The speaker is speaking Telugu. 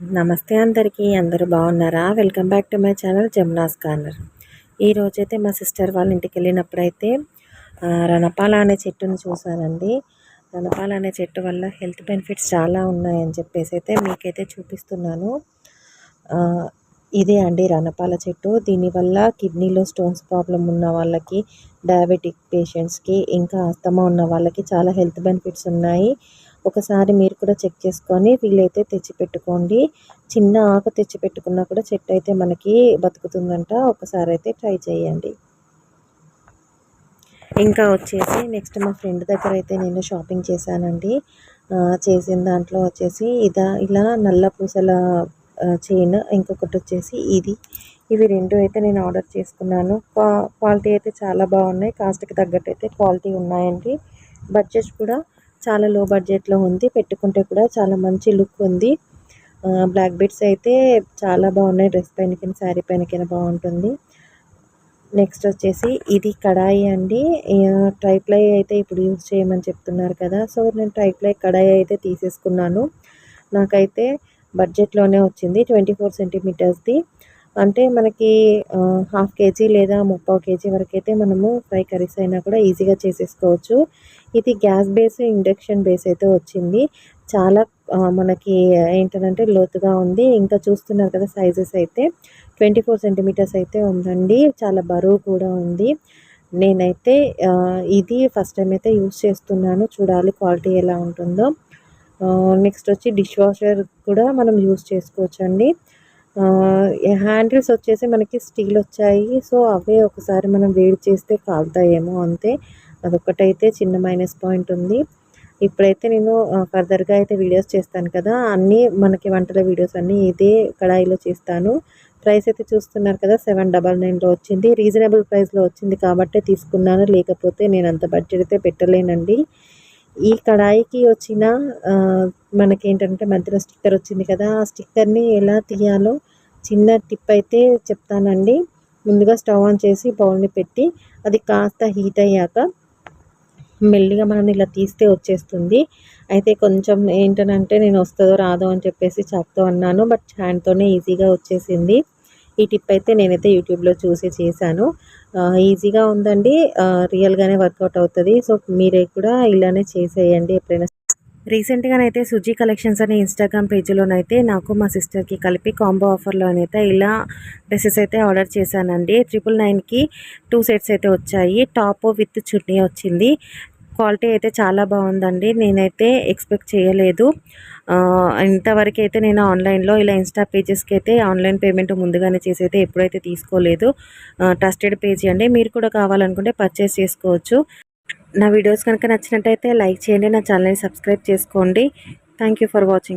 నమస్తే అందరికీ అందరూ బాగున్నారా? Welcome back to my channel Jamuna's corner ఈరోజైతే మా సిస్టర్ వాళ్ళ ఇంటికి వెళ్ళినప్పుడైతే రణపాల అనే చెట్టును చూశానండి. రణపాల అనే చెట్టు వల్ల హెల్త్ బెనిఫిట్స్ చాలా ఉన్నాయని చెప్పేసి అయితే మీకైతే చూపిస్తున్నాను. ఇదే అండి రణపాల చెట్టు. దీనివల్ల కిడ్నీలో స్టోన్స్ ప్రాబ్లం ఉన్న వాళ్ళకి డయాబెటిక్ పేషెంట్స్కి ఇంకా అస్తమా ఉన్న వాళ్ళకి చాలా హెల్త్ బెనిఫిట్స్ ఉన్నాయి. ఒకసారి మీరు కూడా చెక్ చేసుకొని వీలైతే తెచ్చిపెట్టుకోండి. చిన్న ఆకు తెచ్చి పెట్టుకున్నా కూడా చెట్టు అయితే మనకి బతుకుతుందంట. ఒకసారి అయితే ట్రై చేయండి. ఇంకా వచ్చేసి నెక్స్ట్ మా ఫ్రెండ్ దగ్గర అయితే నేను షాపింగ్ చేశానండి. చేసిన దాంట్లో వచ్చేసి ఇదా ఇలా నల్ల పూసల చైన్ ఇంకొకటి వచ్చేసి ఇది. ఇవి రెండు అయితే నేను ఆర్డర్ చేసుకున్నాను. క్వాలిటీ అయితే చాలా బాగున్నాయి. కాస్ట్కి తగ్గట్టు అయితే క్వాలిటీ ఉన్నాయండి. బడ్జెట్ కూడా చాలా లో బడ్జెట్లో ఉంది. పెట్టుకుంటే కూడా చాలా మంచి లుక్ ఉంది. బ్లాక్ బెడ్స్ అయితే చాలా బాగున్నాయి. డ్రెస్ పైనకైనా శారీ పైనకైనా బాగుంటుంది. నెక్స్ట్ వచ్చేసి ఇది కడాయి అండి. ట్రైప్లై అయితే ఇప్పుడు యూజ్ చేయమని చెప్తున్నారు కదా. సో నేను ట్రైప్లై కడాయి అయితే తీసేసుకున్నాను. నాకైతే బడ్జెట్లోనే వచ్చింది. ట్వంటీ ఫోర్ సెంటీమీటర్స్ది అంటే మనకి హాఫ్ కేజీ లేదా ముప్పావు కేజీ వరకు అయితే మనము ఫ్రై కర్రీస్ అయినా కూడా ఈజీగా చేసేసుకోవచ్చు. ఇది గ్యాస్ బేస్ ఇండక్షన్ బేస్ అయితే వచ్చింది. చాలా మనకి ఏంటంటే లోతుగా ఉంది. ఇంకా చూస్తున్నారు కదా సైజెస్ అయితే. ట్వంటీ ఫోర్ సెంటీమీటర్స్ అయితే ఉందండి. చాలా బరువు కూడా ఉంది. నేనైతే ఇది ఫస్ట్ టైం అయితే యూస్ చేస్తున్నాను. చూడాలి క్వాలిటీ ఎలా ఉంటుందో. నెక్స్ట్ వచ్చి డిష్ వాషర్ కూడా మనం యూస్ చేసుకోవచ్చు అండి హ్యాండిల్స్ వచ్చేసి మనకి స్టీల్ వచ్చాయి. సో అవే ఒకసారి మనం వేడి చేస్తే కాలుతాయేమో అంతే. అదొక్కటైతే చిన్న మైనస్ పాయింట్ ఉంది. ఇప్పుడైతే నేను ఫర్దర్గా అయితే వీడియోస్ చేస్తాను కదా. అన్నీ మనకి వంటల వీడియోస్ అన్నీ ఇదే కడాయిలో చేస్తాను. ప్రైస్ అయితే చూస్తున్నారు కదా సెవెన్ డబల్ నైన్లో వచ్చింది. రీజనబుల్ ప్రైస్లో వచ్చింది కాబట్టే తీసుకున్నాను. లేకపోతే నేను అంత బడ్జెట్ అయితే పెట్టలేనండి. ఈ కడాయికి వచ్చిన మనకేంటంటే మధ్యలో స్టిక్కర్ వచ్చింది కదా ఆ స్టిక్కర్ని ఎలా తీయాలో చిన్న టిప్ అయితే చెప్తానండి. ముందుగా స్టవ్ ఆన్ చేసి బౌల్ని పెట్టి అది కాస్త హీట్ అయ్యాక మెల్లిగా మనం ఇలా తీస్తే వచ్చేస్తుంది. అయితే కొంచెం ఏంటనంటే నేను వస్తుందో రాదో అని చెప్పేసి చాక్తో అన్నాను బట్ హ్యాండ్తోనే ఈజీగా వచ్చేసింది. ఈ టిప్ అయితే నేనైతే యూట్యూబ్లో చూసి చేశాను. ఈజీగా ఉందండి. రియల్గానే వర్కౌట్ అవుతుంది. సో మీరే కూడా ఇలానే చేసేయండి ఎప్పుడైనా. రీసెంట్గానైతే సుజీ కలెక్షన్స్ అనే ఇన్స్టాగ్రామ్ పేజీలోనైతే నాకు మా సిస్టర్కి కలిపి కాంబో ఆఫర్లోనైతే ఇలా డ్రెస్సెస్ అయితే ఆర్డర్ చేశానండి. ట్రిపుల్ నైన్కి టూ సెట్స్ అయితే వచ్చాయి. టాప్ విత్ చున్నీ వచ్చింది. క్వాలిటీ అయితే చాలా బాగుందండి. నేనైతే ఎక్స్పెక్ట్ చేయలేదు. ఇంతవరకు అయితే నేను ఆన్లైన్లో ఇలా ఇన్స్టా పేజెస్కి అయితే ఆన్లైన్ పేమెంట్ ముందుగానే చేసి అయితే ఎప్పుడైతే తీసుకోలేదు. ట్రస్టెడ్ పేజీ అండి. మీరు కూడా కావాలనుకుంటే పర్చేస్ చేసుకోవచ్చు. నా వీడియోస్ కనుక నచ్చినట్టయితే లైక్ చేయండి. నా ఛానల్ని సబ్స్క్రైబ్ చేసుకోండి. Thank for watching.